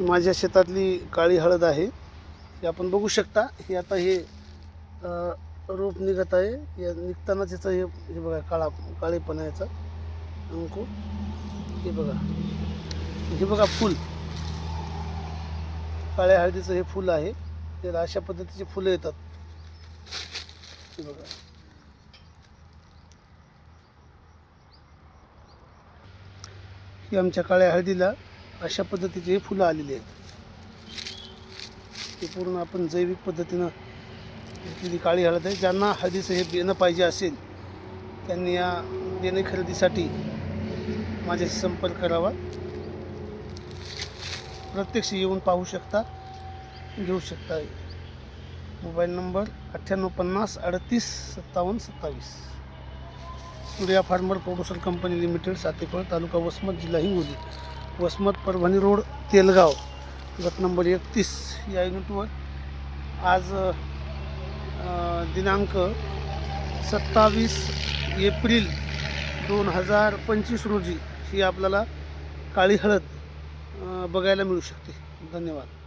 माझ्या शेतातली काळी हळद आहे हे आपण बघू शकता. हे आता हे रोप निघत आहे. या निघताना त्याचं हे हे बघा काळा काळेपणा याचा अंकू हे बघा. हे बघा फुल. काळ्या हळदीचं हे फुल आहे. त्याला अशा पद्धतीचे फुलं येतात. हे बघा. ही आमच्या काळ्या हळदीला अशा पद्धतीचे हे फुलं आलेली आहेत. ते पूर्ण आपण जैविक पद्धतीनं घेतलेली काळी हळद आहे. ज्यांना हळदीचं हे बेणं पाहिजे असेल त्यांनी या बेणे खरेदीसाठी माझ्याशी संपर्क करावा. प्रत्यक्ष येऊन पाहू शकता घेऊ शकता. मोबाईल नंबर अठ्ठ्याण्णव पन्नास अडतीस सत्तावन्न सत्तावीस. Surya farmer producer company limited Satephal taluka Vasmat जिल्हा हिंगोली. वसमत परभणी रोड तेलगाव. गट नंबर एकतीस या युनिटवर आज दिनांक सत्तावीस एप्रिल दोन हजार पंचवीस रोजी ही आपल्याला काळी हळद बघायला मिळू शकते. धन्यवाद.